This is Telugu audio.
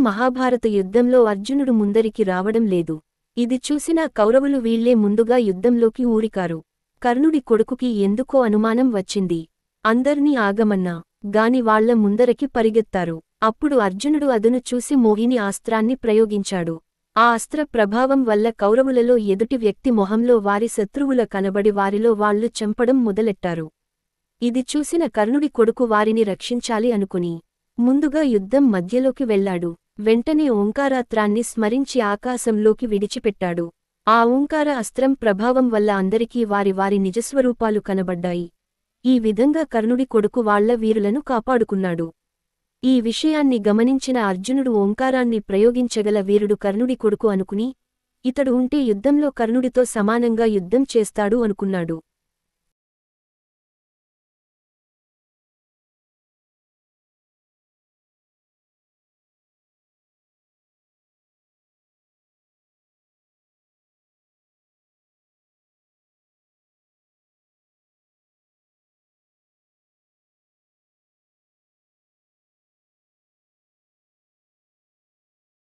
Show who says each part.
Speaker 1: మహాభారత యుద్ధంలో అర్జునుడు ముందరికి రావడం లేదు. ఇది చూసిన కౌరవులు వీళ్ళే ముందుగా యుద్ధంలోకి ఊరికారు. కర్ణుడి కొడుకుకి ఎందుకో అనుమానం వచ్చింది. అందర్నీ ఆగమన్నా గాని వాళ్ళ ముందరకి పరిగెత్తారు. అప్పుడు అర్జునుడు అదును చూసి మోహిని ఆస్త్రాన్ని ప్రయోగించాడు. ఆ అస్త్ర ప్రభావం వల్ల కౌరవులలో ఎదుటి వ్యక్తి మొహంలో వారి శత్రువుల కనబడి వారిలో వాళ్ళు చంపడం మొదలెట్టారు. ఇది చూసిన కర్ణుడి కొడుకు వారిని రక్షించాలి అనుకుని ముందుగా యుద్ధం మధ్యలోకి వెళ్ళాడు వెంటనే ఓంకారాత్రాన్ని స్మరించి ఆకాశంలోకి విడిచిపెట్టాడు. ఆ ఓంకార అస్త్రం ప్రభావం వల్ల అందరికీ వారి వారి నిజస్వరూపాలు కనబడ్డాయి. ఈ విధంగా కర్ణుడి కొడుకు వాళ్ళ వీరులను కాపాడుకున్నాడు. ఈ విషయాన్ని గమనించిన అర్జునుడు ఓంకారాన్ని ప్రయోగించగల వీరుడు కర్ణుడి కొడుకు అనుకుని ఇతడు ఉంటే యుద్ధంలో కర్ణుడితో సమానంగా యుద్ధం చేస్తాడు అనుకున్నాడు.